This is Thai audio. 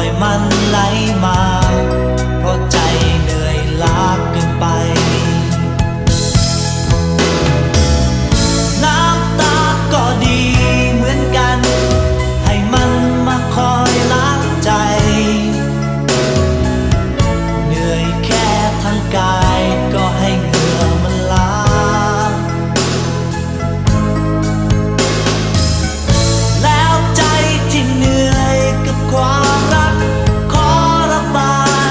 ล่อยมันไหลมา